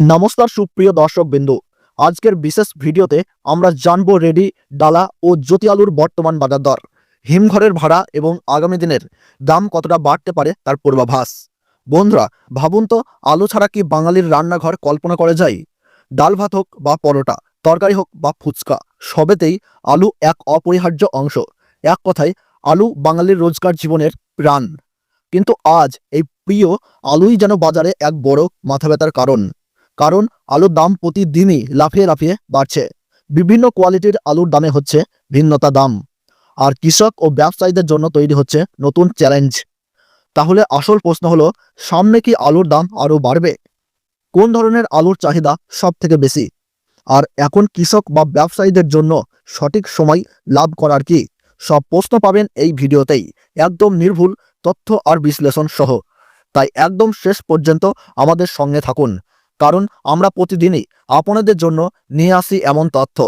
নমস্কার সুপ্রিয় দর্শক বিন্দু আজকের বিশেষ ভিডিওতে আমরা জানব রেডি, ডালা ও জ্যোতি আলুর বর্তমান বাজার দর। হিমঘরের ভাড়া এবং আগামী দিনের দাম কতটা বাড়তে পারে তার পূর্বাভাস। বন্ধুরা, ভাবুন তো, আলু ছাড়া কি বাঙালির রান্নাঘর কল্পনা করে যায়? ডাল ভাত হোক বা পরোটা, তরকারি হোক বা ফুচকা, সবেতেই আলু এক অপরিহার্য অংশ। এক কথায়, আলু বাঙালির রোজগার জীবনের প্রাণ। কিন্তু আজ এই প্রিয় আলুই যেন বাজারে এক বড় মাথা ব্যথার কারণ। কারণ আলুর দাম প্রতিদিনই লাফিয়ে লাফিয়ে বাড়ছে। বিভিন্ন কোয়ালিটির আলুর দামে হচ্ছে ভিন্নতা দাম। আর কৃষক ও ব্যবসায়ীদের জন্য তৈরি হচ্ছে নতুন চ্যালেঞ্জ তাহলে আসল প্রশ্ন হলো, সামনে কি আলুর দাম আরও বাড়বে? কোন ধরনের আলুর চাহিদা সব থেকে বেশি? আর এখন কৃষক বা ব্যবসায়ীদের জন্য সঠিক সময় লাভ করার কি? সব প্রশ্ন পাবেন এই ভিডিওতেই। একদম নির্ভুল, তথ্য আর বিশ্লেষণ সহ। তাই একদম শেষ পর্যন্ত আমাদের সঙ্গে থাকুন। কারণ আমরা প্রতিদিনই আপনাদের জন্য নিয়ে আসি এমন তথ্য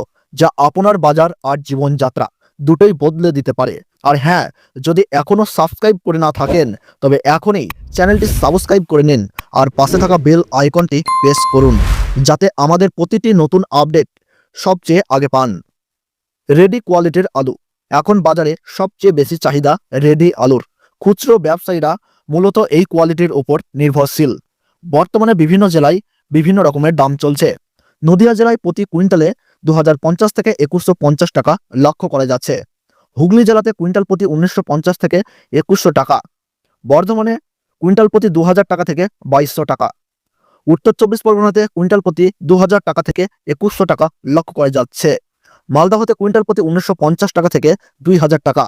যা আপনার বাজার আর জীবনযাত্রা দুটোই বদলে দিতে পারে। আর হ্যাঁ যদি এখনও সাবস্ক্রাইব করে না থাকেন, তবে এখনই চ্যানেলটি সাবস্ক্রাইব করে নিন আর পাশে থাকা বেল আইকনটি প্রেস করুন যাতে আমাদের প্রতিটি নতুন আপডেট সবচেয়ে আগে পান। রেডি কোয়ালিটির আলু। এখন বাজারে সবচেয়ে বেশি চাহিদা রেডি আলুর। খুচরো ব্যবসায়ীরা মূলত এই কোয়ালিটির ওপর নির্ভরশীল। বর্তমানে বিভিন্ন জেলায় বিভিন্ন রকমের দাম চলছে। নদিয়া জেলায় প্রতি কুইন্টালে দু হাজার পঞ্চাশ থেকে একুশশো পঞ্চাশ টাকা লক্ষ্য করা যাচ্ছে। হুগলি জেলাতে কুইন্টাল প্রতি উনিশশো পঞ্চাশ থেকে একুশশো টাকা। বর্ধমানে কুইন্টাল প্রতি দু হাজার টাকা থেকে বাইশশো টাকা। উত্তর চব্বিশ পরগনাতে কুইন্টাল প্রতি দু হাজার টাকা থেকে একুশশো টাকা লক্ষ্য করা যাচ্ছে। মালদাহতে কুইন্টাল প্রতি উনিশশো পঞ্চাশ টাকা থেকে দুই হাজার টাকা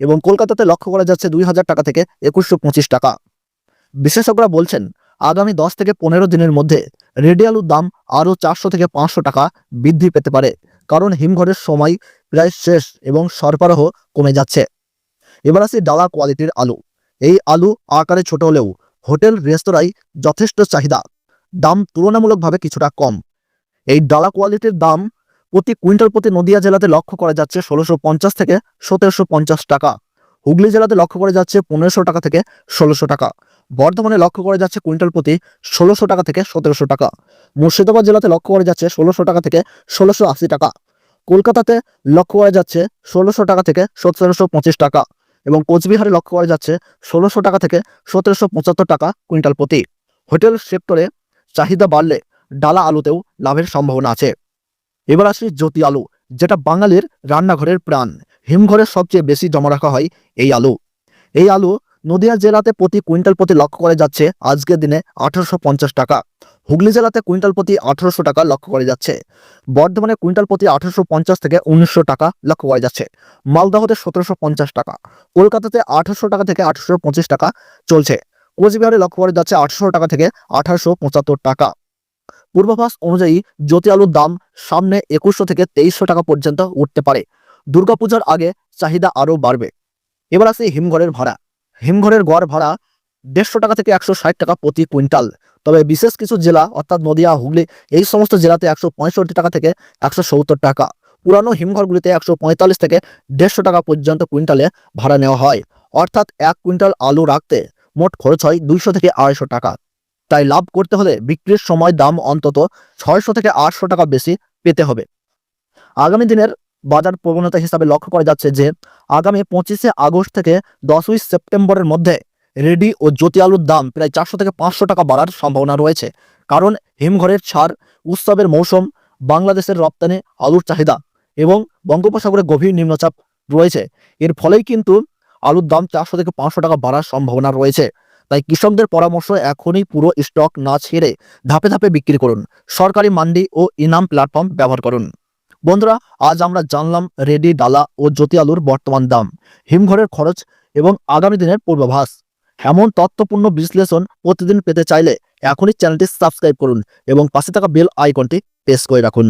এবং কলকাতাতে লক্ষ্য করা যাচ্ছে দুই হাজার টাকা থেকে একুশশো টাকা। বিশেষজ্ঞরা বলছেন আগামী দশ থেকে পনেরো দিনের মধ্যে রেডি আলুর দাম আরও চারশো থেকে পাঁচশো টাকা বৃদ্ধি পেতে পারে, কারণ হিমঘরের সময় প্রায় শেষ এবং সরবরাহ কমে যাচ্ছে। এবার আসি ডালা কোয়ালিটির আলু। এই আলু আকারে ছোট হলেও হোটেল রেস্তোরাঁয় যথেষ্ট চাহিদা। দাম তুলনামূলকভাবে কিছুটা কম। এই ডালা কোয়ালিটির দাম প্রতি কুইন্টাল প্রতি নদিয়া জেলাতে লক্ষ্য করা যাচ্ছে ষোলোশো পঞ্চাশ থেকে সতেরোশো পঞ্চাশ টাকা। হুগলি জেলাতে লক্ষ্য করা যাচ্ছে পনেরোশো টাকা থেকে ষোলোশো টাকা। বর্ধমানে লক্ষ্য করা যাচ্ছে কুইন্টাল প্রতি ষোলোশো টাকা থেকে সতেরোশো টাকা। মুর্শিদাবাদ জেলাতে লক্ষ্য করা যাচ্ছে ষোলোশো টাকা থেকে ষোলোশো আশি টাকা। কলকাতাতে লক্ষ্য করা যাচ্ছে ষোলোশো টাকা থেকে সতেরোশো পঁচিশ টাকা এবং কোচবিহারে লক্ষ্য করা যাচ্ছে ষোলোশো টাকা থেকে সতেরোশো পঁচাত্তর টাকা কুইন্টাল প্রতি। হোটেল সেক্টরে চাহিদা বাড়লে ডালা আলুতেও লাভের সম্ভাবনা আছে। এবার আসি জ্যোতি আলু, যেটা বাঙালির রান্নাঘরের প্রাণ। হিমঘরে সবচেয়ে বেশি জমা রাখা হয় এই আলু। এই আলু নদিয়া জেলাতে প্রতি কুইন্টাল প্রতি লক্ষ্য করে যাচ্ছে। আজকের দিনে আঠারোশো পঞ্চাশ টাকা। হুগলি জেলাতে কুইন্টাল প্রতি আঠারোশো টাকা লক্ষ্য করে যাচ্ছে। বর্ধমানে কুইন্টাল প্রতি আঠারোশো পঞ্চাশ থেকে উনিশশো টাকা লক্ষ্য করা যাচ্ছে। মালদাহতে সতেরোশো পঞ্চাশ টাকা। কলকাতাতে আঠারোশো টাকা থেকে আঠারোশো পঁচিশ টাকা চলছে। কোচবিহারে লক্ষ্য করে যাচ্ছে আঠারোশো টাকা থেকে আঠারোশো পঁচাত্তর টাকা। পূর্বাভাস অনুযায়ী জ্যোতি আলুর দাম সামনে একুশশো থেকে তেইশশো টাকা পর্যন্ত উঠতে পারে। দুর্গাপূজার আগে চাহিদা আরও বাড়বে। এবার আসি হিমঘরের ভাড়া। হিমঘরের গড় ভাড়া দেড়শো টাকা থেকে একশো ষাট টাকা প্রতি কুইন্টাল। তবে বিশেষ কিছু জেলা, অর্থাৎ নদিয়া, হুগলি, এই সমস্ত জেলাতে একশো পঁয়ষট্টি টাকা থেকে একশো সত্তর টাকা। পুরানো হিমঘরগুলিতে একশো পঁয়তাল্লিশ থেকে দেড়শো টাকা পর্যন্ত কুইন্টালে ভাড়া নেওয়া হয়। অর্থাৎ এক কুইন্টাল আলু রাখতে মোট খরচ হয় দুইশো থেকে আড়াইশো টাকা। তাই লাভ করতে হলে বিক্রির সময় দাম অন্তত ছয়শো থেকে আটশো টাকা বেশি পেতে হবে। আগামী দিনের বাজার প্রবণতা হিসাবে লক্ষ্য করা যাচ্ছে যে আগামী পঁচিশে আগস্ট থেকে দশই সেপ্টেম্বরের মধ্যে রেডি ও জ্যোতি আলুর দাম প্রায় চারশো থেকে পাঁচশো টাকা বাড়ার সম্ভাবনা রয়েছে। কারণ হিমঘরের ছাড়, উৎসবের মৌসুম, বাংলাদেশের রপ্তানি, আলুর চাহিদা এবং বঙ্গোপসাগরে গভীর নিম্নচাপ রয়েছে। এর ফলেই কিন্তু আলুর দাম চারশো থেকে পাঁচশো টাকা বাড়ার সম্ভাবনা রয়েছে। তাই কৃষকদের পরামর্শ এখনই পুরো স্টক না ছেড়ে ধাপে ধাপে বিক্রি করুন। সরকারি মান্ডি ও ইনাম প্ল্যাটফর্ম ব্যবহার করুন। বন্ধুরা, আজ আমরা জানলাম রেডি, ডালা ও জ্যোতি আলুর বর্তমান দাম, হিমঘরের খরচ এবং আগামী দিনের পূর্বাভাস। এমন তথ্যপূর্ণ বিশ্লেষণ প্রতিদিন পেতে চাইলে এখনই চ্যানেলটি সাবস্ক্রাইব করুন এবং পাশে থাকা বেল আইকনটি প্রেস করে রাখুন।